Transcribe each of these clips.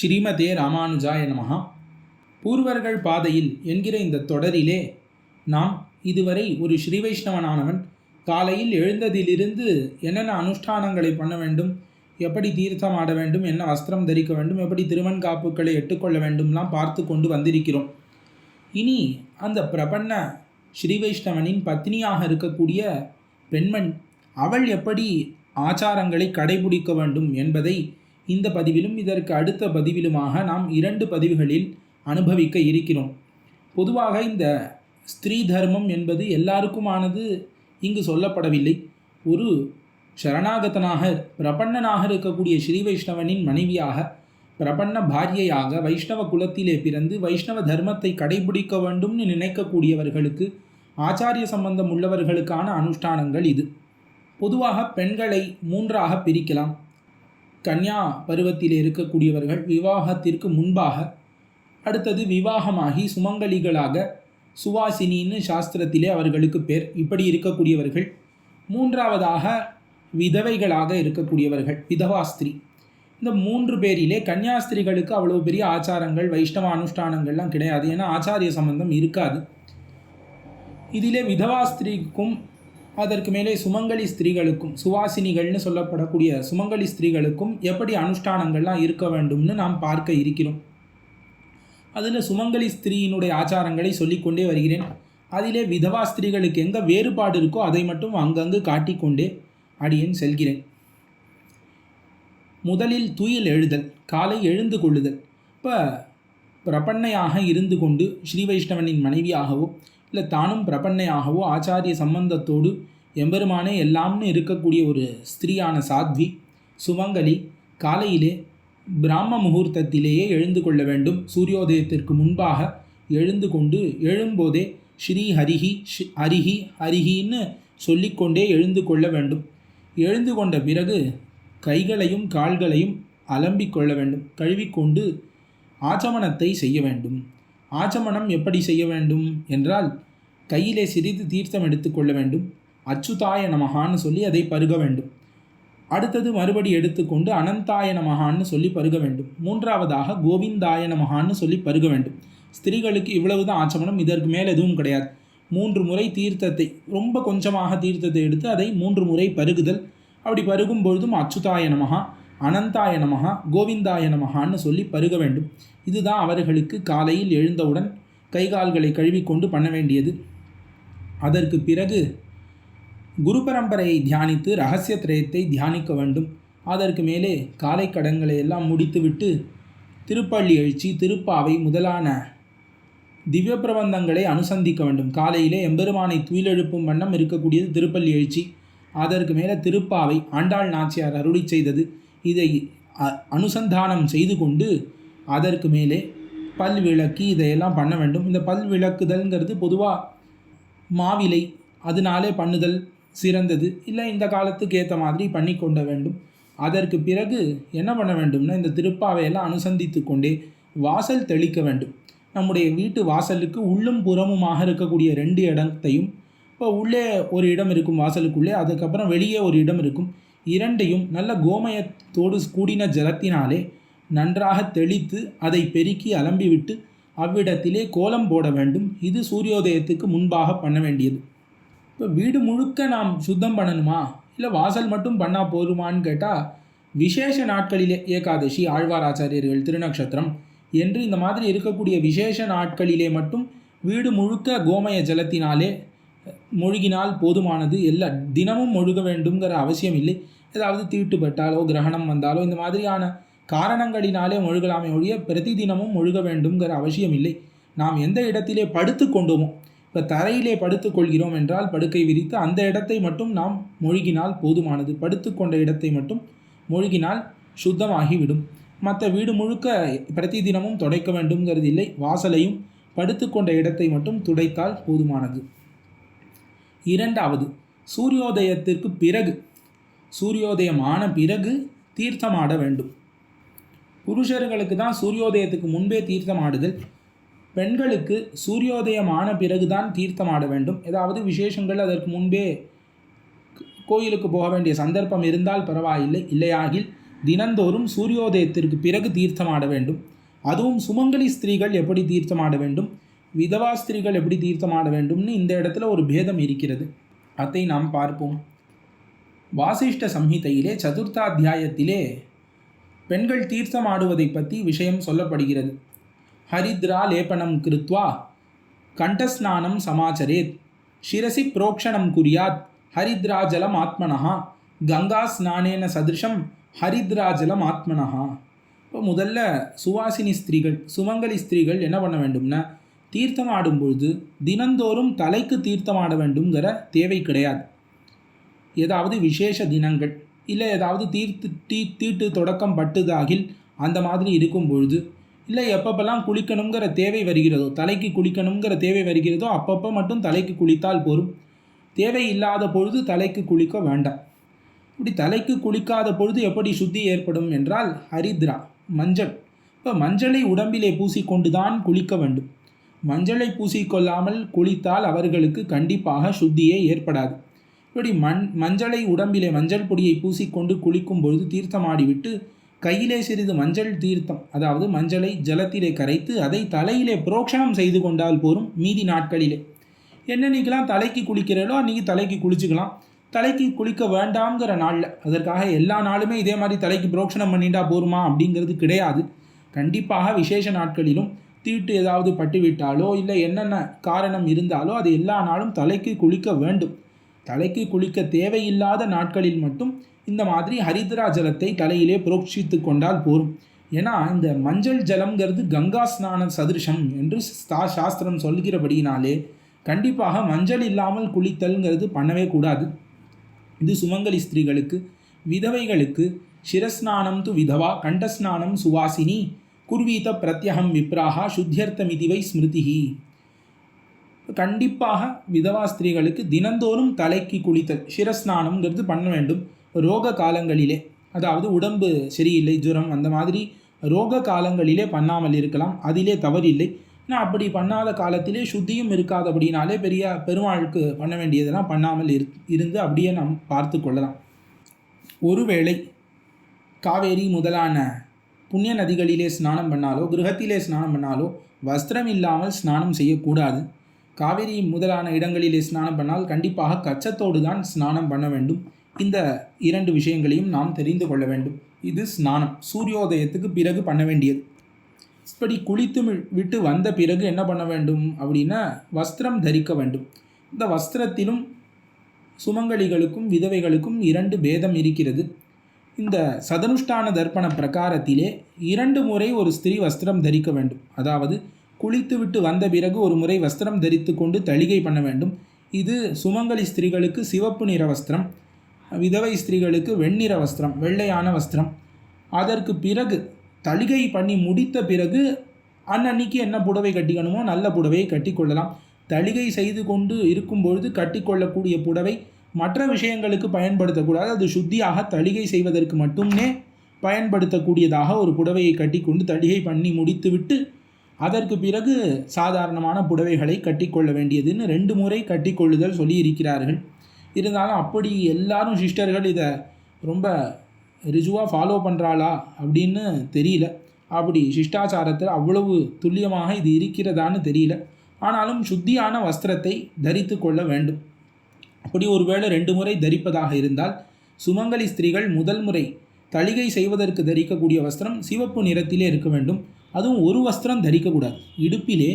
ஸ்ரீமதே ராமானுஜாய நமகா பூர்வர்கள் பாதையில் என்கிற இந்த தொடரிலே நாம் இதுவரை ஒரு ஸ்ரீ வைஷ்ணவனானவன் காலையில் எழுந்ததிலிருந்து என்னென்ன அனுஷ்டானங்களை பண்ண வேண்டும் எப்படி தீர்த்தம் ஆட வேண்டும் என்ன வஸ்திரம் தரிக்க வேண்டும் எப்படி திருமண் காப்புகளை எட்டுக்கொள்ள வேண்டும்லாம் பார்த்து கொண்டு வந்திருக்கிறோம். இனி அந்த பிரபன்ன ஸ்ரீ வைஷ்ணவனின் பத்னியாக இருக்கக்கூடிய பெண்மண் அவள் எப்படி ஆச்சாரங்களை கடைபிடிக்க வேண்டும் என்பதை இந்த பதிவிலும் இதற்கு அடுத்த பதிவிலுமாக நாம் இரண்டு பதிவுகளில் அனுபவிக்க இருக்கிறோம். பொதுவாக இந்த ஸ்திரீ தர்மம் என்பது எல்லாருக்குமானது இங்கு சொல்லப்படவில்லை. ஒரு சரணாகதனாக பிரபன்னனாக இருக்கக்கூடிய ஸ்ரீ வைஷ்ணவனின் மனைவியாக பிரபன்ன பாரியையாக வைஷ்ணவ குலத்திலே பிறந்து வைஷ்ணவ தர்மத்தை கடைபிடிக்க வேண்டும்னு நினைக்கக்கூடியவர்களுக்கு ஆச்சாரிய சம்பந்தம் உள்ளவர்களுக்கான அனுஷ்டானங்கள் இது. பொதுவாக பெண்களை மூன்றாக பிரிக்கலாம். கன்யா பருவத்தில் இருக்கக்கூடியவர்கள் விவாகத்திற்கு முன்பாக அடுத்தது விவாகமாகி சுமங்கலிகளாக சுவாசினின்னு சாஸ்திரத்திலே அவர்களுக்கு பேர். இப்படி இருக்கக்கூடியவர்கள் மூன்றாவதாக விதவைகளாக இருக்கக்கூடியவர்கள் விதவாஸ்திரி இந்த மூன்று பேரிலே கன்னியாஸ்திரிகளுக்கு அவ்வளோ பெரிய ஆச்சாரங்கள் வைஷ்ணவ அனுஷ்டானங்கள்லாம் கிடையாது. ஏன்னா ஆச்சாரிய சம்பந்தம் இருக்காது. இதிலே விதவாஸ்திரிக்கும் அதற்கு மேலே சுமங்கலி ஸ்திரீகளுக்கும் சுவாசினிகள்னு சொல்லப்படக்கூடிய சுமங்கலி ஸ்திரீகளுக்கும் எப்படி அனுஷ்டானங்கள்லாம் இருக்க வேண்டும்னு நாம் பார்க்க இருக்கிறோம். அதில் சுமங்கலி ஸ்திரீயினுடைய ஆச்சாரங்களை சொல்லிக்கொண்டே வருகிறேன். அதிலே விதவா ஸ்திரீகளுக்கு எங்கே வேறுபாடு இருக்கோ அதை மட்டும் அங்கங்கு காட்டிக்கொண்டே அடியேன் செல்கிறேன். முதலில் துயில் எழுதல் காலை எழுந்து கொள்ளுதல். இப்போ பிரபன்னையாக இருந்து கொண்டு ஸ்ரீ வைஷ்ணவனின் மனைவியாகவோ இல்லை தானும் பிரபன்னையாகவோ ஆச்சாரிய சம்பந்தத்தோடு எம்பெருமானே எல்லாம்னு இருக்கக்கூடிய ஒரு ஸ்திரீயான சாத்வி சுமங்கலி காலையிலே பிராம முகூர்த்தத்திலேயே எழுந்து கொள்ள வேண்டும். சூரியோதயத்திற்கு முன்பாக எழுந்து கொண்டு எழும்போதே ஸ்ரீ ஹரிஹி ஹரிஹி ஹரிஹின்னு சொல்லிக்கொண்டே எழுந்து கொள்ள வேண்டும். எழுந்து கொண்ட பிறகு கைகளையும் கால்களையும் அலம்பிக் கொள்ள வேண்டும். கழுவிக்கொண்டு ஆச்சமனத்தை செய்ய வேண்டும். ஆச்சமனம் எப்படி செய்ய வேண்டும் என்றால் கையிலே சிறிது தீர்த்தம் எடுத்துக்கொள்ள வேண்டும். அச்சுதாய நமகான்னு சொல்லி அதை பருக வேண்டும். அடுத்தது மறுபடி எடுத்துக்கொண்டு அனந்தாய நமகான்னு சொல்லி பருக வேண்டும். மூன்றாவதாக கோவிந்தாய நமகான்னு சொல்லி பருக வேண்டும். ஸ்திரீகளுக்கு இவ்வளவுதான் ஆச்சமனம் இதற்கு மேல் எதுவும் கிடையாது. மூன்று முறை தீர்த்தத்தை ரொம்ப கொஞ்சமாக தீர்த்தத்தை எடுத்து அதை மூன்று முறை பருகுதல். அப்படி பருகும் பொழுதும் அச்சுதாய நமகா அனந்தாய நமகா கோவிந்தாய நமகான்னு சொல்லி பருக வேண்டும். இதுதான் அவர்களுக்கு காலையில் எழுந்தவுடன் கை கால்களை கழுவிக்கொண்டு பண்ண வேண்டியது. அதற்கு பிறகு குரு பரம்பரையை தியானித்து ரகசிய திரயத்தை தியானிக்க வேண்டும். அதற்கு மேலே காலை கடன்களை எல்லாம் முடித்துவிட்டு திருப்பள்ளி எழுச்சி திருப்பாவை முதலான திவ்ய பிரபந்தங்களை அனுசந்திக்க வேண்டும். காலையிலே எம்பெருமானை துயிலெழுப்பும் வண்ணம் இருக்கக்கூடியது திருப்பள்ளி எழுச்சி. அதற்கு மேலே திருப்பாவை ஆண்டாள் நாச்சியார் அருளி செய்தது. இதை அனுசந்தானம் செய்து கொண்டு அதற்கு மேலே பல் விளக்கி இதையெல்லாம் பண்ண வேண்டும். இந்த பல் விளக்குதல்ங்கிறது பொதுவாக மாவிலை அதனாலே பண்ணுதல் சிறந்தது. இல்லை இந்த காலத்துக்கு ஏற்ற மாதிரி பண்ணி கொண்ட வேண்டும். அதற்கு பிறகு என்ன பண்ண வேண்டும்னா இந்த திருப்பாவையெல்லாம் அனுசந்தித்து கொண்டே வாசல் தெளிக்க வேண்டும். நம்முடைய வீட்டு வாசலுக்கு உள்ளும் புறமுமாக இருக்கக்கூடிய ரெண்டு இடத்தையும் இப்போ உள்ளே ஒரு இடம் இருக்கும் வாசலுக்குள்ளே அதுக்கப்புறம் வெளியே ஒரு இடம் இருக்கும். இரண்டையும் நல்ல கோமயத்தோடு கூடின ஜலத்தினாலே நன்றாக தெளித்து அதை பெருக்கி அலம்பிவிட்டு அவ்விடத்திலே கோலம் போட வேண்டும். இது சூரியோதயத்துக்கு முன்பாக பண்ண வேண்டியது. இப்போ வீடு முழுக்க நாம் சுத்தம் பண்ணணுமா? இல்லை வாசல் மட்டும் பண்ணால் போதுமான்னு கேட்டால் விசேஷ நாட்களிலே ஏகாதசி ஆழ்வார் ஆச்சாரியர்கள் திருநக்ஷத்திரம் என்று இந்த மாதிரி இருக்கக்கூடிய விசேஷ நாட்களிலே மட்டும் வீடு முழுக்க கோமய ஜலத்தினாலே மொழிகினால் போதுமானது. எல்லா தினமும் மொழுக வேண்டுங்கிற அவசியம் இல்லை. ஏதாவது தீட்டுப்பட்டாலோ கிரகணம் வந்தாலோ இந்த மாதிரியான காரணங்களினாலே மொழுகலாமே ஒழிய பிரதி தினமும் மொழுக வேண்டும்ங்கிற அவசியம் இல்லை. நாம் எந்த இடத்திலே படுத்து கொண்டோமோ இப்போ தரையிலே படுத்து கொள்கிறோம் என்றால் படுக்கை விரித்து அந்த இடத்தை மட்டும் நாம் மொழிகினால் போதுமானது. படுத்து கொண்ட இடத்தை மட்டும் மொழிகினால் சுத்தமாகிவிடும். மற்ற வீடு முழுக்க பிரதி தினமும் துடைக்க வேண்டும்ங்கிறது இல்லை. வாசலையும் படுத்துக்கொண்ட இடத்தை மட்டும் துடைத்தால் போதுமானது. இரண்டாவது சூரியோதயத்திற்கு பிறகு சூரியோதயம் ஆன பிறகு தீர்த்தமாட வேண்டும். புருஷர்களுக்கு தான் சூரியோதயத்துக்கு முன்பே தீர்த்தமாடுதல். பெண்களுக்கு சூரியோதயமான ஆன பிறகுதான் தீர்த்தமாட வேண்டும். ஏதாவது விசேஷங்கள் அதற்கு முன்பே கோயிலுக்கு போக வேண்டிய சந்தர்ப்பம் இருந்தால் பரவாயில்லை. இல்லையாகில் தினந்தோறும் சூரியோதயத்திற்கு பிறகு தீர்த்தமாட வேண்டும். அதுவும் சுமங்கலி ஸ்திரீகள் எப்படி தீர்த்தமாட வேண்டும்? விதவா ஸ்திரீகள் எப்படி தீர்த்தமாட வேண்டும்னு இந்த இடத்துல ஒரு பேதம் இருக்கிறது. அதை நாம் பார்ப்போம். வாசிஷ்ட சம்ஹிதையிலே சதுர்த்தாத்தியாயத்திலே பெண்கள் தீர்த்தம் ஆடுவதை பற்றி விஷயம் சொல்லப்படுகிறது. ஹரித்ரா லேபனம் கிருத்வா கண்டஸ்நானம் சமாச்சரேத் சிரசி புரோக்ஷணம் குறியாத் ஹரித்ராஜலம் ஆத்மனஹா கங்கா ஸ்நானேன சதிருஷம் ஹரித்ராஜலம் ஆத்மனஹா. இப்போ முதல்ல சுவாசினி ஸ்திரீகள் சுமங்கலி ஸ்திரீகள் என்ன பண்ண வேண்டும்னா தீர்த்தம் ஆடும்பொழுது தினந்தோறும் தலைக்கு தீர்த்தம் ஆட வேண்டுங்கிற தேவை கிடையாது. ஏதாவது விசேஷ தினங்கள் இல்லை ஏதாவது தீர்த்து தீ தீட்டு தொடக்கம் பட்டுதாகில் அந்த மாதிரி இருக்கும் பொழுது இல்லை எப்பப்பெல்லாம் குளிக்கணுங்கிற தேவை வருகிறதோ தலைக்கு குளிக்கணுங்கிற தேவை வருகிறதோ அப்பப்போ மட்டும் தலைக்கு குளித்தால் போரும். தேவை இல்லாத பொழுது தலைக்கு குளிக்க வேண்டாம். இப்படி தலைக்கு குளிக்காத பொழுது எப்படி சுத்தி ஏற்படும் என்றால் ஹரித்ரா மஞ்சள். இப்போ மஞ்சளை உடம்பிலே பூசிக்கொண்டு தான் குளிக்க வேண்டும். மஞ்சளை பூசிக்கொள்ளாமல் குளித்தால் அவர்களுக்கு கண்டிப்பாக சுத்தியே ஏற்படாது. இப்படி மண் மஞ்சளை உடம்பிலே மஞ்சள் பொடியை பூசிக்கொண்டு குளிக்கும் பொழுது தீர்த்தமாடிவிட்டு கையிலே சிறிது மஞ்சள் தீர்த்தம் அதாவது மஞ்சளை ஜலத்திலே கரைத்து அதை தலையிலே புரோக்ஷணம் செய்து கொண்டால் போரும் மீதி நாட்களிலே. என்னன்னைக்கெல்லாம் தலைக்கு குளிக்கிறீர்களோ அன்றைக்கி தலைக்கு குளிச்சுக்கலாம். தலைக்கு குளிக்க வேண்டாம்ங்கிற நாளில். அதற்காக எல்லா நாளுமே இதே மாதிரி தலைக்கு புரோக்ஷணம் பண்ணிட்டா போருமா அப்படிங்கிறது கிடையாது. கண்டிப்பாக விசேஷ நாட்களிலும் தீட்டு ஏதாவது பட்டுவிட்டாலோ இல்லை என்னென்ன காரணம் இருந்தாலோ அது எல்லா நாளும் தலைக்கு குளிக்க வேண்டும். தலைக்கு குளிக்க தேவையில்லாத நாட்களில் மட்டும் இந்த மாதிரி ஹரித்ரா ஜலத்தை தலையிலே புரோட்சித்து கொண்டால் போரும். ஏன்னா இந்த மஞ்சள் ஜலம்ங்கிறது கங்கா ஸ்நான சதிருஷம் என்று ஸ்தா சாஸ்திரம் சொல்கிறபடியினாலே கண்டிப்பாக மஞ்சள் இல்லாமல் குளித்தல்ங்கிறது பண்ணவே கூடாது. இது சுமங்கலி ஸ்திரீகளுக்கு விதவைகளுக்கு சிரஸ்நானம் து விதவா கண்டஸ்நானம் சுவாசினி குர்வீத பிரத்யகம் விப்ராகா சுத்தியர்த்தமிதிவை ஸ்மிருதிஹி. கண்டிப்பாக விதவா ஸ்திரீகளுக்கு தினந்தோறும் தலைக்கு குளித்தல் சிரஸ்நானம்ங்கிறது பண்ண வேண்டும். ரோக காலங்களிலே அதாவது உடம்பு சரியில்லை ஜுரம் அந்த மாதிரி ரோக காலங்களிலே பண்ணாமல் இருக்கலாம். அதிலே தவறில்லை. ஆனால் அப்படி பண்ணாத காலத்திலே சுத்தியும் இருக்காதபடினாலே பெரிய பெருமாளுக்கு பண்ண வேண்டியதெல்லாம் பண்ணாமல் இரு இருந்து அப்படியே நாம் பார்த்து கொள்ளலாம். ஒருவேளை காவேரி முதலான புண்ணிய நதிகளிலே ஸ்நானம் பண்ணாலோ கிரகத்திலே ஸ்நானம் பண்ணாலோ வஸ்திரம் இல்லாமல் ஸ்நானம் செய்யக்கூடாது. காவேரி முதலான இடங்களிலே ஸ்நானம் பண்ணால் கண்டிப்பாக கச்சத்தோடு தான் ஸ்நானம் பண்ண வேண்டும். இந்த இரண்டு விஷயங்களையும் நாம் தெரிந்து கொள்ள வேண்டும். இது ஸ்நானம். சூரியோதயத்துக்கு பிறகு பண்ண வேண்டியது. இப்படி குளித்து விட்டு வந்த பிறகு என்ன பண்ண வேண்டும் அப்படின்னா வஸ்திரம் தரிக்க வேண்டும். இந்த வஸ்திரத்திலும் சுமங்கலிகளுக்கும் விதவைகளுக்கும் இரண்டு பேதம் இருக்கிறது. இந்த சதனுஷ்டான தர்ப்பண பிரகாரத்திலே இரண்டு முறை ஒரு ஸ்திரீ வஸ்திரம் தரிக்க வேண்டும். அதாவது குளித்துவிட்டு வந்த பிறகு ஒரு முறை வஸ்திரம் தரித்து கொண்டு தளிகை பண்ண வேண்டும். இது சுமங்கலி ஸ்திரீகளுக்கு சிவப்பு நிற வஸ்திரம் விதவை ஸ்திரீகளுக்கு வெண்ணிற வஸ்திரம் வெள்ளையான வஸ்திரம். அதற்கு பிறகு தளிகை பண்ணி முடித்த பிறகு அன்னன்னைக்கு என்ன புடவை கட்டிக்கணுமோ நல்ல புடவையை கட்டிக்கொள்ளலாம். தளிகை செய்து கொண்டு இருக்கும்பொழுது கட்டிக்கொள்ளக்கூடிய புடவை மற்ற விஷயங்களுக்கு பயன்படுத்தக்கூடாது. அது சுத்தியாக தளிகை செய்வதற்கு மட்டுமே பயன்படுத்தக்கூடியதாக ஒரு புடவையை கட்டிக்கொண்டு தளிகை பண்ணி முடித்துவிட்டு அதற்கு பிறகு சாதாரணமான புடவைகளை கட்டிக்கொள்ள வேண்டியதுன்னு ரெண்டு முறை கட்டிக்கொள்ளுதல் சொல்லியிருக்கிறார்கள். இருந்தாலும் அப்படி எல்லாரும் சிஸ்டர்கள் இதை ரொம்ப ரிஜுவாக ஃபாலோ பண்ணுறாளா அப்படின்னு தெரியல. அப்படி சிஷ்டாச்சாரத்தில் அவ்வளவு துல்லியமாக இது இருக்கிறதான்னு தெரியல. ஆனாலும் சுத்தியான வஸ்திரத்தை தரித்து கொள்ள வேண்டும். அப்படி ஒருவேளை ரெண்டு முறை தரிப்பதாக இருந்தால் சுமங்கலி ஸ்திரீகள் முதல் முறை தளிகை செய்வதற்கு தரிக்கக்கூடிய வஸ்திரம் சிவப்பு நிறத்திலே இருக்க வேண்டும். அதுவும் ஒரு வஸ்திரம் தரிக்கக்கூடாது. இடுப்பிலே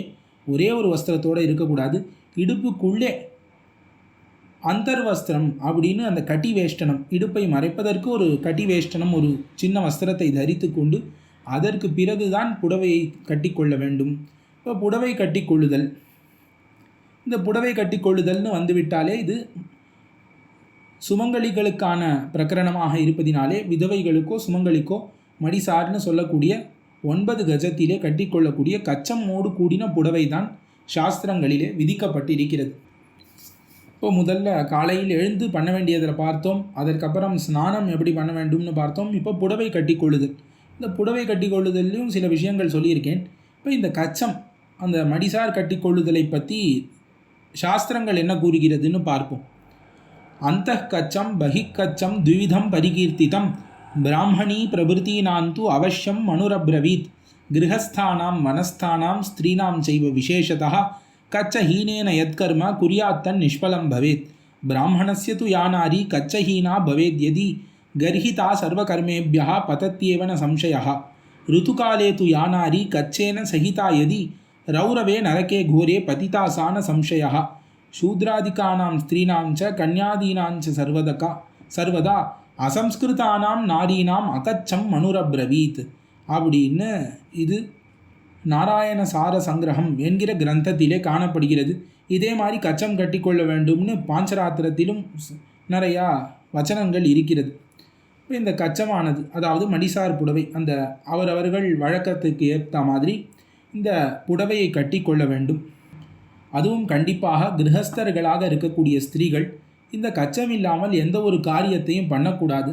ஒரே ஒரு வஸ்திரத்தோடு இருக்கக்கூடாது. இடுப்புக்குள்ளே அந்தர்வஸ்திரம் அப்படின்னு அந்த கட்டி வேஷ்டனம் இடுப்பை மறைப்பதற்கு ஒரு கட்டி வேஷ்டனம் ஒரு சின்ன வஸ்திரத்தை தரித்து கொண்டு அதற்கு பிறகுதான் புடவையை கட்டிக்கொள்ள வேண்டும். இப்போ புடவை கட்டிக்கொள்ளுதல். இந்த புடவை கட்டிக்கொள்ளுதல்னு வந்துவிட்டாலே இது சுமங்கலிகளுக்கான பிரகரணமாக இருப்பதினாலே விதவைகளுக்கோ சுமங்கலிக்கோ மடிசார்னு சொல்லக்கூடிய ஒன்பது கஜத்திலே கட்டிக்கொள்ளக்கூடிய கச்சம்மோடு கூடின புடவை தான் சாஸ்திரங்களிலே விதிக்கப்பட்டிருக்கிறது. இப்போ முதல்ல காலையில் எழுந்து பண்ண வேண்டியதில் பார்த்தோம். அதற்கப்புறம் ஸ்நானம் எப்படி பண்ண வேண்டும்னு பார்த்தோம். இப்போ புடவை கட்டிக்கொள்ளுதல் இந்த புடவை கட்டிக்கொள்ளுதல்லையும் சில விஷயங்கள் சொல்லியிருக்கேன். இப்போ இந்த கச்சம் அந்த மடிசார் கட்டிக்கொள்ளுதலை பற்றி சாஸ்திரங்கள் என்ன கூறுகிறதுன்னு பார்ப்போம். அந்த கச்சம் பகிக்கச்சம் துவிதம் பரிகீர்த்திதம் பிராமணி பிரபுத்தீனாந்து அவசியம் மனுரப்ரவீத் கிரகஸ்தானாம் வனஸ்தானாம் ஸ்திரீனாம் செய்வ விசேஷதா கச்சஹீனேன யத்கர்ம குறியாத்தன் நிஷ்பலம் பவேத் பிராமணஸ்ய து யானாரி கச்சஹீனா பவேத்யதி கர்ஹிதா சர்வகர்மேபியா பதத்தியேவன சம்சயா ऋतुकाले तु यानारी कच्चेन सहिता यदि रौरवे नरके घोरे पतिता सा न संशयः। शूद्रादिकानां स्त्रीणां च कन्यादीनां च सर्वदका सर्वदा அசம்ஸ்கிருதானாம் நாரீனாம் அகச்சம் மனுரப்ரவீத். அப்படின்னு இது நாராயண சார சங்கிரகம் என்கிற கிரந்தத்திலே காணப்படுகிறது. இதே மாதிரி கச்சம் கட்டிக்கொள்ள வேண்டும்னு பாஞ்சராத்திரத்திலும் நிறையா வச்சனங்கள் இருக்கிறது. இந்த கச்சமானது அதாவது மடிசார் புடவை அந்த அவரவர்கள் வழக்கத்துக்கு ஏற்ற மாதிரி இந்த புடவையை கட்டி கொள்ள வேண்டும். அதுவும் கண்டிப்பாக கிரகஸ்தர்களாக இருக்கக்கூடிய ஸ்திரீகள் இந்த கச்சம் இல்லாமல் எந்த ஒரு காரியத்தையும் பண்ணக்கூடாது.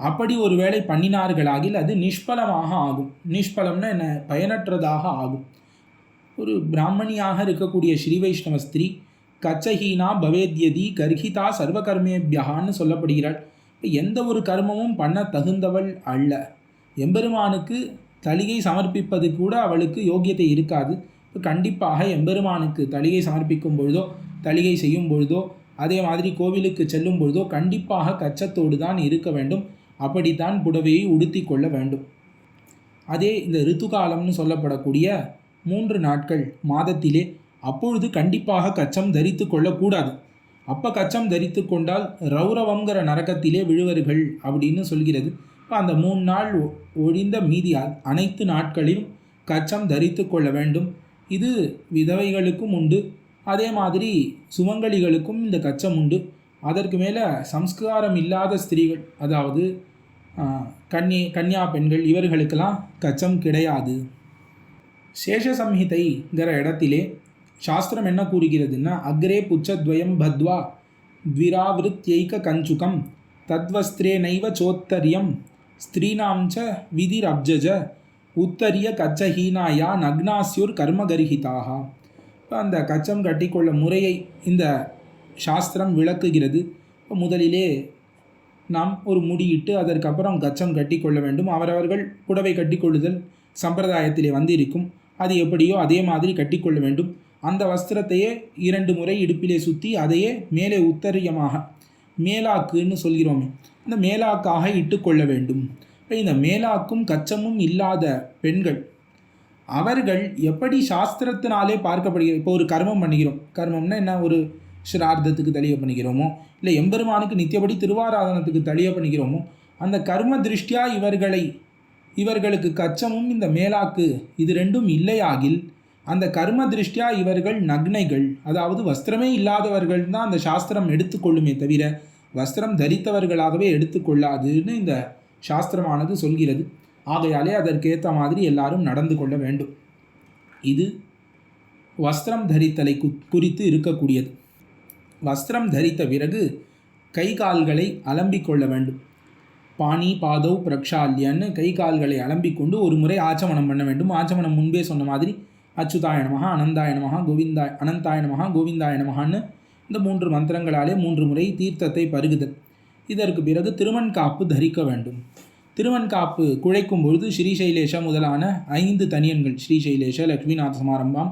அப்படி ஒரு வேளை பண்ணினார்களாகில் அது நிஷ்பலமாக ஆகும். நிஷ்பலம்னா என்ன? பயனற்றதாக ஆகும். ஒரு பிராமணியாக இருக்கக்கூடிய ஸ்ரீ வைஷ்ணவ ஸ்திரீ கச்சஹீனா பவேத்யதி கர்ஹிதா சர்வகர்மேபியகான்னு சொல்லப்படுகிறாள். இப்போ எந்த ஒரு கர்மமும் பண்ண தகுந்தவள் அல்ல. எம்பெருமானுக்கு தலிகை சமர்ப்பிப்பது கூட அவளுக்கு யோக்கியத்தை இருக்காது. கண்டிப்பாக எம்பெருமானுக்கு தலிகை சமர்ப்பிக்கும் பொழுதோ தலிகை செய்யும் பொழுதோ அதே மாதிரி கோவிலுக்கு செல்லும் பொழுதோ கண்டிப்பாக கச்சத்தோடு தான் இருக்க வேண்டும். அப்படித்தான் புடவையை உடுத்தி கொள்ள வேண்டும். அதே இந்த ரித்துகாலம்னு சொல்லப்படக்கூடிய மூன்று நாட்கள் மாதத்திலே அப்பொழுது கண்டிப்பாக கச்சம் தரித்து கொள்ளக்கூடாது. அப்போ கச்சம் தரித்து கொண்டால் ரௌரவங்கிற நரகத்திலே விழுவர்கள் அப்படின்னு சொல்கிறது. இப்போ அந்த மூணு நாள் ஒ- ஒழிந்த மீதி அனைத்து நாட்களிலும் கச்சம் தரித்து கொள்ள வேண்டும். இது விதவைகளுக்கும் உண்டு. அதே மாதிரி சுமங்கலிகளுக்கும் இந்த கச்சம் உண்டு. அதற்கு மேலே சம்ஸ்காரம் இல்லாத ஸ்திரீகள் அதாவது கன்னி கன்னியா பெண்கள் இவர்களுக்கெல்லாம் கச்சம் கிடையாது. சேஷசம்ஹிதைங்கிற இடத்திலே சாஸ்திரம் என்ன கூறுகிறதுன்னா அக்ரே புச்சத்வயம் பத்வா த்விராவிருத்யைக கஞ்சுகம் தத்வஸ்திரே நைவ சோத்தரியம் ஸ்திரீனாம் ச விதிரப்ஜஜ உத்தரிய கச்சஹீனாயா நக்னாஸ்யூர் கர்மகரிஹிதாக அந்த கச்சம் கட்டிக்கொள்ள முறையை இந்த சாஸ்திரம் விளக்குகிறது. இப்போ முதலிலே நாம் ஒரு முடியிட்டு அதற்கப்புறம் கச்சம் கட்டிக்கொள்ள வேண்டும். அவரவர்கள் புடவை கட்டிக்கொள்ளுதல் சம்பிரதாயத்திலே வந்திருக்கும். அது எப்படியோ அதே மாதிரி கட்டிக்கொள்ள வேண்டும். அந்த வஸ்திரத்தையே இரண்டு முறை இடுப்பிலே சுற்றி அதையே மேலே உத்தரியமாக மேலாக்குன்னு சொல்கிறோமே. இந்த மேலாக்காக இட்டுக்கொள்ள வேண்டும். இந்த மேலாக்கும் கச்சமும் இல்லாத பெண்கள் அவர்கள் எப்படி சாஸ்திரத்தினாலே பார்க்கப்படுகிற இப்போ ஒரு கர்மம் பண்ணுகிறோம். கர்மம்னா என்ன? ஒரு ஸ்ரார்த்தத்துக்கு தளிய பண்ணிக்கிறோமோ இல்லை எம்பெருமானுக்கு நித்தியபடி திருவாராதனத்துக்கு தளிய பண்ணிக்கிறோமோ அந்த கர்ம திருஷ்டியா இவர்களை இவர்களுக்கு கச்சமும் இந்த மேலாக்கு இது ரெண்டும் இல்லையாகில் அந்த கர்ம திருஷ்டியா இவர்கள் நக்னைகள் அதாவது வஸ்திரமே இல்லாதவர்கள் தான் அந்த சாஸ்திரம் எடுத்துக்கொள்ளுமே தவிர வஸ்திரம் தரித்தவர்களாகவே எடுத்துக்கொள்ளாதுன்னு இந்த சாஸ்திரமானது சொல்கிறது. ஆகையாலே அதற்கேற்ற மாதிரி எல்லாரும் நடந்து கொள்ள வேண்டும். இது வஸ்திரம் தரித்தலை கு குறித்து இருக்கக்கூடியது. வஸ்திரம் தரித்த பிறகு கை கால்களை அலம்பிக் கொள்ள வேண்டும். பாணி பாதவ் பிரக்ஷால்யன்னு கை கால்களை அலம்பிக் கொண்டு ஒரு முறை ஆச்சமனம் பண்ண வேண்டும். ஆச்சமனம் முன்பே சொன்ன மாதிரி அச்சுதாய நமஹா அனந்தாய நமஹா கோவிந்தாய் அனந்தாய நமஹா கோவிந்தாய நமஹான்னு இந்த மூன்று மந்திரங்களாலே மூன்று முறை தீர்த்தத்தை பருகுதல். இதற்கு பிறகு திருமண் காப்பு தரிக்க வேண்டும். திருவன்காப்பு குழைக்கும் பொழுது ஸ்ரீசைலேஷ முதலான ஐந்து தனியன்கள் ஸ்ரீசைலேஷ லக்ஷ்மிநாத சமாரம்பம்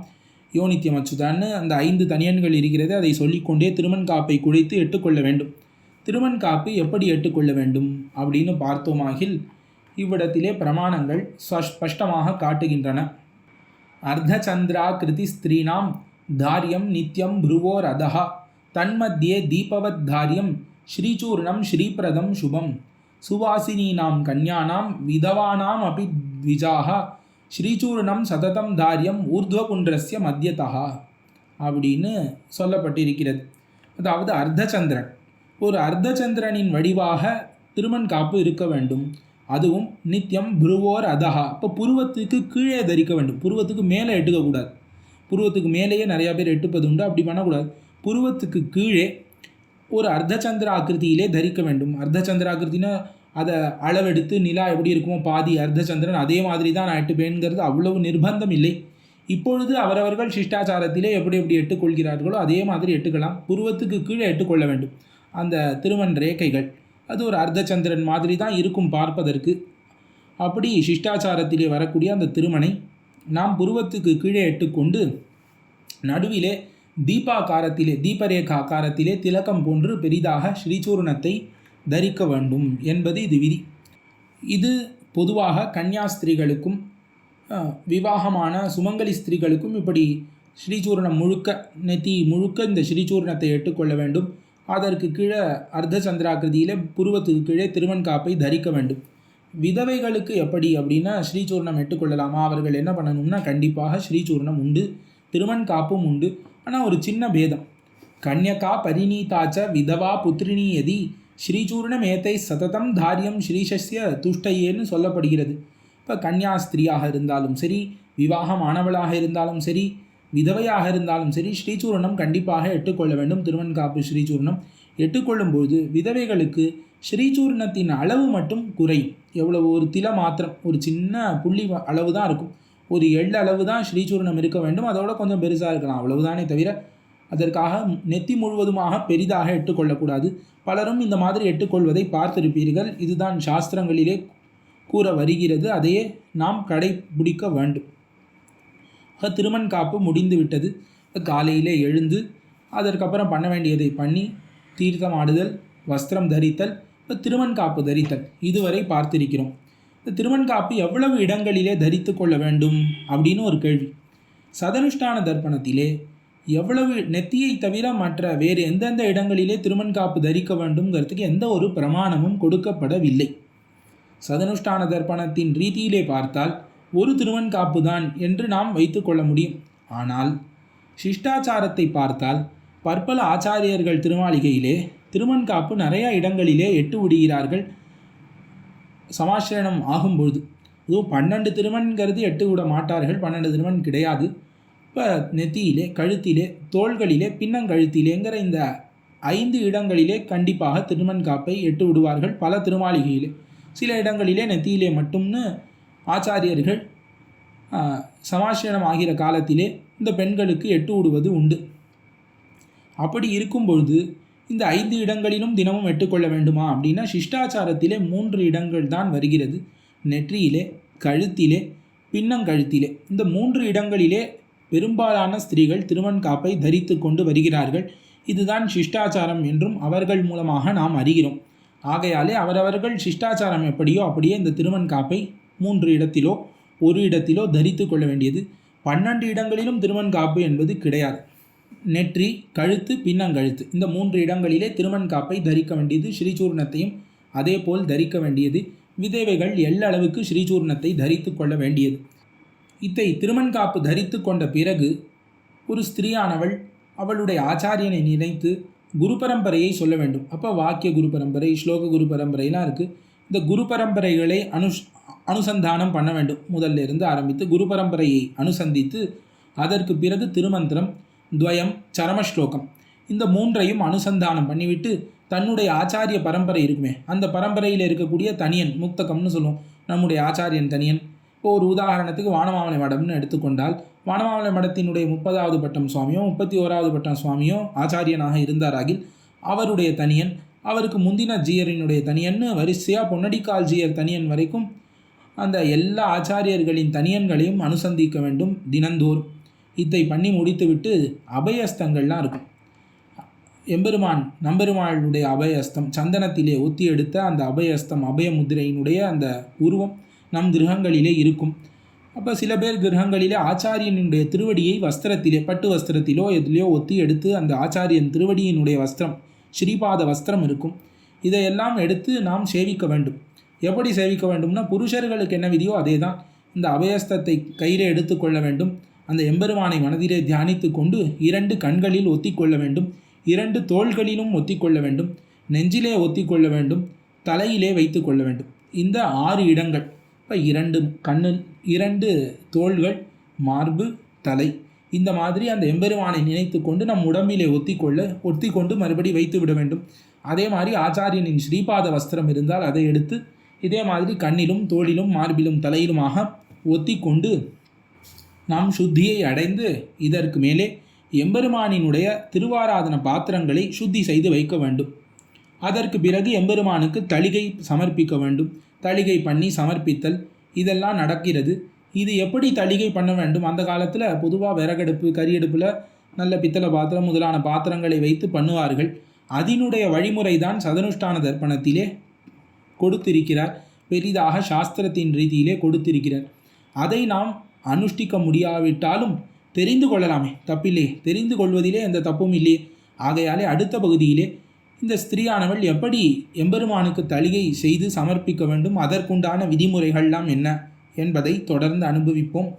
யோனித்யம் அச்சுதான்னு அந்த ஐந்து தனியன்கள் இருக்கிறது அதை சொல்லிக்கொண்டே திருமன்காப்பை குழைத்து எட்டுக்கொள்ள வேண்டும். திருமன்காப்பு எப்படி எட்டுக்கொள்ள வேண்டும் அப்படின்னு பார்த்தோமாகில் இவ்விடத்திலே பிரமாணங்கள் ஸ்பஷ்- ஸ்பஷ்டமாக காட்டுகின்றன. அர்த்தச்சந்திராகிருதி ஸ்திரீனாம் தாரியம் நித்யம் புருவோர் ரதஹா தன்மத்தியே தீபவத் தாரியம் ஸ்ரீசூர்ணம் ஸ்ரீபிரதம் சுபம். சுவாசினீனாம் கன்யானாம் விதவானாம் அபி த்விஜாக ஸ்ரீசூர்ணம் சததம் தாரியம் ஊர்துவகுன்றஸ்ய மத்தியதா அப்படின்னு சொல்லப்பட்டிருக்கிறது. அதாவது அர்த்தச்சந்திரன் ஒரு அர்த்தச்சந்திரனின் வடிவாக திருமண் காப்பு இருக்க வேண்டும். அதுவும் நித்தியம் புருவோர் அதஹா. இப்போ புருவத்துக்கு கீழே தரிக்க வேண்டும். புருவத்துக்கு மேலே எட்டுக்கக்கூடாது. புருவத்துக்கு மேலேயே நிறையா பேர் எட்டுப்பது உண்டு. அப்படி பண்ணக்கூடாது. புருவத்துக்கு கீழே ஒரு அர்த்தச்சந்திர ஆக்கிருத்தியிலே தரிக்க வேண்டும். அர்த்தச்சந்திர ஆக்கிருத்தினா அதை அளவெடுத்து நிலா எப்படி இருக்குமோ பாதி அர்த்தச்சந்திரன் அதே மாதிரி தான் நான் எட்டுப்பேன்கிறது அவ்வளவு நிர்பந்தம் இல்லை. இப்பொழுது அவரவர்கள் சிஷ்டாச்சாரத்திலே எப்படி எப்படி எட்டுக்கொள்கிறார்களோ அதே மாதிரி எட்டுக்கலாம். புருவத்துக்கு கீழே எட்டுக்கொள்ள வேண்டும். அந்த திருமண் ரேகைகள் அது ஒரு அர்த்தச்சந்திரன் மாதிரி தான் இருக்கும் பார்ப்பதற்கு. அப்படி சிஷ்டாச்சாரத்திலே வரக்கூடிய அந்த திருமணை நாம் புருவத்துக்கு கீழே எட்டுக்கொண்டு நடுவிலே தீபாகாரத்திலே தீபரேகா ஆகாரத்திலே திலக்கம் போன்று பெரிதாக ஸ்ரீசூர்ணத்தை தரிக்க வேண்டும் என்பது இது விதி. இது பொதுவாக கன்னியாஸ்திரிகளுக்கும் ஸ்திரீகளுக்கும் விவாகமான சுமங்கலி ஸ்திரீகளுக்கும் இப்படி ஸ்ரீசூர்ணம் முழுக்க நெத்தி முழுக்க இந்த ஸ்ரீசூர்ணத்தை ஏற்றுக்கொள்ள வேண்டும். அதற்கு கீழே அர்த்த சந்திராகிருதியில் புருவத்துக்கு கீழே திருவன்காப்பை தரிக்க வேண்டும். விதவைகளுக்கு எப்படி அப்படின்னா ஸ்ரீசூர்ணம் ஏற்றுக்கொள்ளலாமா? அவர்கள் என்ன பண்ணணும்னா கண்டிப்பாக ஸ்ரீசூர்ணம் உண்டு திருவன்காப்பும் உண்டு. ஆனால் ஒரு சின்ன பேதம். கன்யகா பரிணீதாச்ச விதவா புத்ரிணி எதி ஸ்ரீசூர்ணம் ஏத்தை சததம் தாரியம் ஸ்ரீசஸ்ய துஷ்டையேன்னு சொல்லப்படுகிறது. இப்போ கன்யாஸ்திரியாக இருந்தாலும் சரி விவாகமானவளாக இருந்தாலும் சரி விதவையாக இருந்தாலும் சரி ஸ்ரீசூர்ணம் கண்டிப்பாக எட்டுக்கொள்ள வேண்டும். திருவன்காப்பு ஸ்ரீசூர்ணம் எட்டுக்கொள்ளும் பொழுது விதவைகளுக்கு ஸ்ரீசூர்ணத்தின் அளவு மட்டும் குறையும். எவ்வளவு? ஒரு தில மாத்திரம். ஒரு சின்ன புள்ளி வ- அளவு தான் இருக்கும். ஒரு எள் அளவு தான் ஸ்ரீசூர்ணம் இருக்க வேண்டும். அதோட கொஞ்சம் பெருசாக இருக்கலாம். அவ்வளவுதானே தவிர அதற்காக நெத்தி முழுவதுமாக பெரிதாக எட்டுக்கொள்ளக்கூடாது. பலரும் இந்த மாதிரி எட்டுக்கொள்வதை பார்த்திருப்பீர்கள். இதுதான் சாஸ்திரங்களிலே கூற வருகிறது. அதையே நாம் கடைபிடிக்க வேண்டும். திருமண் காப்பு முடிந்து விட்டது காலையிலே எழுந்து அதற்கப்புறம் பண்ண வேண்டியதை பண்ணி தீர்த்தம் ஆடுதல் வஸ்திரம் தரித்தல் இப்போ திருமண் காப்பு தரித்தல். இதுவரை பார்த்திருக்கிறோம். இந்த திருமண் காப்பு எவ்வளவு இடங்களிலே தரித்து கொள்ள வேண்டும்? அப்படின்னு ஒரு கேள்வி. சதனுஷ்டான தர்ப்பணத்திலே எவ்வளவு நெத்தியை தவிர மற்ற வேறு எந்தெந்த இடங்களிலே திருமண் காப்பு தரிக்க வேண்டும்ங்கிறதுக்கு எந்த ஒரு பிரமாணமும் கொடுக்கப்படவில்லை. சதனுஷ்டான தர்ப்பணத்தின் ரீதியிலே பார்த்தால் ஒரு திருமண் காப்பு தான் என்று நாம் வைத்துக்கொள்ள முடியும். ஆனால் சிஷ்டாச்சாரத்தை பார்த்தால் பற்பல ஆச்சாரியர்கள் திருமாளிகையிலே திருமண் காப்பு நிறையா இடங்களிலே எட்டு விடுகிறார்கள் சமாசிரணம் ஆகும்பொழுது. இதுவும் பன்னெண்டு திருமண்கிறது எட்டு விட மாட்டார்கள் பன்னெண்டு திருமண் கிடையாது. இப்போ நெத்தியிலே கழுத்திலே தோள்களிலே பின்னங்கழுத்திலேங்கிற இந்த ஐந்து இடங்களிலே கண்டிப்பாக திருமண் காப்பை எட்டு விடுவார்கள் பல திருமாளிகையிலே. சில இடங்களிலே நெத்தியிலே மட்டும்னு ஆச்சாரியர்கள் சமாசீனம் ஆகிற காலத்திலே இந்த பெண்களுக்கு எட்டு விடுவது உண்டு. அப்படி இருக்கும் பொழுது இந்த ஐந்து இடங்களிலும் தினமும் எட்டுக்கொள்ள வேண்டுமா அப்படின்னா சிஷ்டாச்சாரத்திலே மூன்று இடங்கள் தான் வருகிறது. நெற்றியிலே கழுத்திலே பின்னங்கழுத்திலே. இந்த மூன்று இடங்களிலே பெரும்பாலான ஸ்திரீகள் திருமண் காப்பை தரித்து கொண்டு வருகிறார்கள். இதுதான் சிஷ்டாச்சாரம் என்றும் அவர்கள் மூலமாக நாம் அறிகிறோம். ஆகையாலே அவரவர்கள் சிஷ்டாச்சாரம் எப்படியோ அப்படியே இந்த திருமண் காப்பை மூன்று இடத்திலோ ஒரு இடத்திலோ தரித்து கொள்ள வேண்டியது. பன்னெண்டு இடங்களிலும் திருமண் காப்பு என்பது கிடையாது. நெற்றி கழுத்து பின்னங்கழுத்து இந்த மூன்று இடங்களிலே திருமண் காப்பை தரிக்க வேண்டியது ஸ்ரீசூர்ணத்தையும் அதேபோல் தரிக்க வேண்டியது. விதவைகள் எல்லளவுக்கு ஸ்ரீசூர்ணத்தை தரித்து கொள்ள வேண்டியது. இத்தை திருமண் காப்பு தரித்து கொண்ட பிறகு ஒரு ஸ்திரீயானவள் அவளுடைய ஆச்சாரியனை நினைத்து குரு பரம்பரையை சொல்ல வேண்டும். அப்போ வாக்கிய குரு பரம்பரை ஸ்லோக குரு பரம்பரைலாம் இருக்குது இந்த குரு பரம்பரைகளை அனுஷ் அனுசந்தானம் பண்ண வேண்டும். முதல்ல இருந்து ஆரம்பித்து குரு பரம்பரையை அனுசந்தித்து அதற்கு பிறகு திருமந்திரம் துவயம் சரம ஸ்லோகம் இந்த மூன்றையும் அனுசந்தானம் பண்ணிவிட்டு தன்னுடைய ஆச்சாரிய பரம்பரை இருக்குமே அந்த பரம்பரையில் இருக்கக்கூடிய தனியன் முக்தகம்னு சொல்லுவோம். நம்முடைய ஆச்சாரியன் தனியன் இப்போ ஒரு உதாரணத்துக்கு வானமாமலை மடம்னு எடுத்துக்கொண்டால் வானமாமலை மடத்தினுடைய முப்பதாவது பட்டம் சுவாமியோ முப்பத்தி ஓராவது பட்டம் சுவாமியோ ஆச்சாரியனாக இருந்தாராகில் அவருடைய தனியன் அவருக்கு முந்தின ஜீயரினுடைய தனியன்னு வரிசையாக பொன்னடிக்கால் ஜீயர் தனியன் வரைக்கும் அந்த எல்லா ஆச்சாரியர்களின் தனியன்களையும் அனுசந்திக்க வேண்டும் தினந்தோறும். இதை பண்ணி முடித்துவிட்டு அபயஸ்தங்கள்லாம் இருக்கும். எம்பெருமான் நம்பெருமாளுடைய அபயஸ்தம் சந்தனத்திலே ஒத்தி எடுத்த அந்த அபயஸ்தம் அபயமுத்திரையினுடைய அந்த உருவம் நம் கிரகங்களிலே இருக்கும். அப்போ சில பேர் கிரகங்களிலே ஆச்சாரியனுடைய திருவடியை வஸ்திரத்திலே பட்டு வஸ்திரத்திலோ எதுலையோ ஒத்தி எடுத்து அந்த ஆச்சாரியன் திருவடியினுடைய வஸ்திரம் ஸ்ரீபாத வஸ்திரம் இருக்கும். இதையெல்லாம் எடுத்து நாம் சேவிக்க வேண்டும். எப்படி சேவிக்க வேண்டும்னா புருஷர்களுக்கு என்ன விதியோ அதே தான் இந்த அபயஸ்தத்தை கையிலே எடுத்துக்கொள்ள வேண்டும். அந்த எம்பெருமானை மனதிலே தியானித்து கொண்டு இரண்டு கண்களில் ஒத்திக்கொள்ள வேண்டும். இரண்டு தோள்களிலும் ஒத்திக்கொள்ள வேண்டும். நெஞ்சிலே ஒத்திக்கொள்ள வேண்டும். தலையிலே வைத்து கொள்ள வேண்டும். இந்த ஆறு இடங்கள். இப்போ இரண்டு கண்ணு இரண்டு தோள்கள் மார்பு தலை. இந்த மாதிரி அந்த எம்பெருமானை நினைத்து கொண்டு நம் உடம்பிலே ஒத்திக்கொள்ள ஒத்திக்கொண்டு மறுபடி வைத்து விட வேண்டும். அதே மாதிரி ஆச்சாரியனின் ஸ்ரீபாத வஸ்திரம் இருந்தால் அதை எடுத்து இதே மாதிரி கண்ணிலும் தோளிலும் மார்பிலும் தலையிலுமாக ஒத்தி கொண்டு நாம் சுத்தியை அடைந்து இதற்கு மேலே எம்பெருமானினுடைய திருவாராதன பாத்திரங்களை சுத்தி செய்து வைக்க வேண்டும். அதற்கு பிறகு எம்பெருமானுக்கு தளிகை சமர்ப்பிக்க வேண்டும். தளிகை பண்ணி சமர்ப்பித்தல் இதெல்லாம் நடக்கிறது. இது எப்படி தளிகை பண்ண வேண்டும்? அந்த காலத்தில் பொதுவாக விறகடுப்பு கரியடுப்பில் நல்ல பித்தளை பாத்திரம் முதலான பாத்திரங்களை வைத்து பண்ணுவார்கள். அதனுடைய வழிமுறை தான் சதனுஷ்டான தர்ப்பணத்திலே கொடுத்திருக்கிறார். பெரிதாக சாஸ்திரத்தின் ரீதியிலே கொடுத்திருக்கிறார். அதை நாம் அனுஷ்டிக்க முடியாவிட்டாலும் தெரிந்து கொள்ளலாமே. தப்பில்லையே தெரிந்து கொள்வதிலே எந்த தப்பும் இல்லையே. ஆகையாலே அடுத்த பகுதியிலே இந்த ஸ்திரீயானவள் எப்படி எம்பெருமானுக்கு தளிகை செய்து சமர்ப்பிக்க வேண்டும்? அதற்குண்டான விதிமுறைகள்லாம் என்ன என்பதை தொடர்ந்து அனுபவிப்போம்.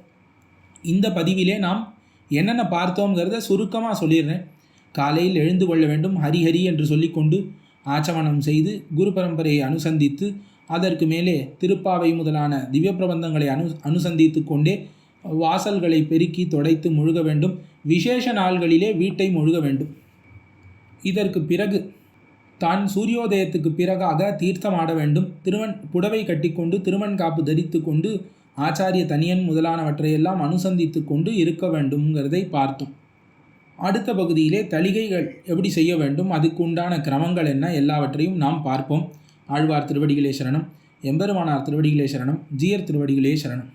இந்த பதிவிலே நாம் என்னென்ன பார்த்தோங்கிறத சுருக்கமாக சொல்லிடுறேன். காலையில் எழுந்து கொள்ள வேண்டும் ஹரிஹரி என்று சொல்லிக்கொண்டு ஆச்சமனம் செய்து குரு பரம்பரையை அனுசந்தித்து அதற்கு மேலே திருப்பாவை முதலான திவ்ய பிரபந்தங்களை அனு அனுசந்தித்து கொண்டே வாசல்களை பெருக்கி தொடைத்து முழுக வேண்டும். விசேஷ நாள்களிலே வீட்டை முழுக வேண்டும். இதற்கு பிறகு தான் சூரியோதயத்துக்கு பிறகாக தீர்த்தமாட வேண்டும். திருவன் புடவை கட்டிக்கொண்டு திருமண் காப்பு தரித்து கொண்டு ஆச்சாரிய தனியன் முதலானவற்றையெல்லாம் அனுசந்தித்து கொண்டு இருக்க வேண்டும்ங்கிறதை பார்த்தோம். அடுத்த பகுதியிலே தளிகைகள் எப்படி செய்ய வேண்டும் அதுக்கு உண்டான கிரமங்கள் என்ன எல்லாவற்றையும் நாம் பார்ப்போம். ஆழ்வார் திருவடிகளே சரணம் எம்பெருமானார் திருவடிகளே சரணம் ஜீயர் திருவடிகளே சரணம்.